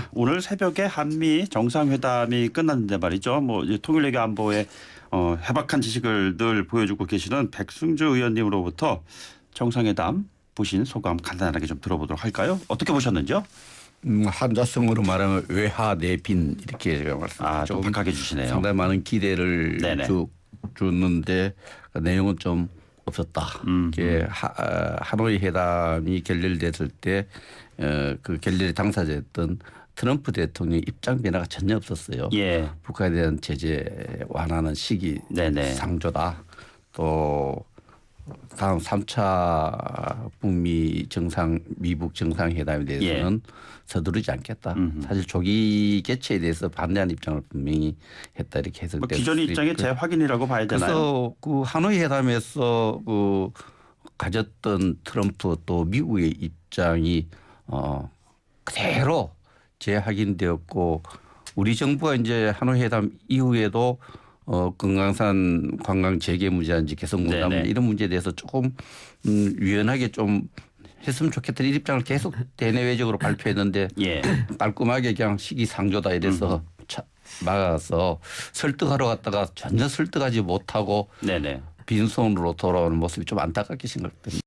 자, 오늘 새벽에 한미 정상회담이 끝났는데 말이죠. 뭐 통일외교 안보에 어, 해박한 지식을 늘 보여주고 계시는 백승주 의원님으로부터 정상회담 보신 소감 간단하게 좀 들어보도록 할까요? 어떻게 보셨는지요? 음, 한자성어로 말하면 외하 내빈 이렇게 말씀. 아, 박하게 주시네요. 상당히 많은 기대를. 주, 줬는데 그 내용은 좀 없었다. 음, 이게 하, 어, 하노이 회담이 결렬됐을 때 그 결렬의 당사자였던 트럼프 대통령 입장 변화가 전혀 없었어요. 예. 북한에 대한 제재 완화하는 시기 네네. 상조다. 또 다음 3차 북미 정상 미북 정상회담에 대해서는 서두르지 않겠다. 예. 음흠. 사실 조기 개최에 대해서 반대하는 입장을 분명히 했다 이렇게 해석될 뭐 기존 수 입장의. 재확인이라고 봐야 되나요? 그래서 그 하노이 회담에서 그 가졌던 트럼프 또 미국의 입장이 어 그대로 재확인되었고 우리 정부가 이제 하노이 회담 이후에도 어 금강산 관광 재개 무제한지 개성 네네. 이런 문제에 대해서 조금 음 유연하게 좀 했으면 좋겠다는 입장을 계속 대내외적으로 발표했는데 예. 깔끔하게 그냥 시기상조다 이래서 차- 막아서 설득하러 갔다가 전혀 설득하지 못하고 네네. 빈손으로 돌아오는 모습이 좀 안타깝게 생각됩니다.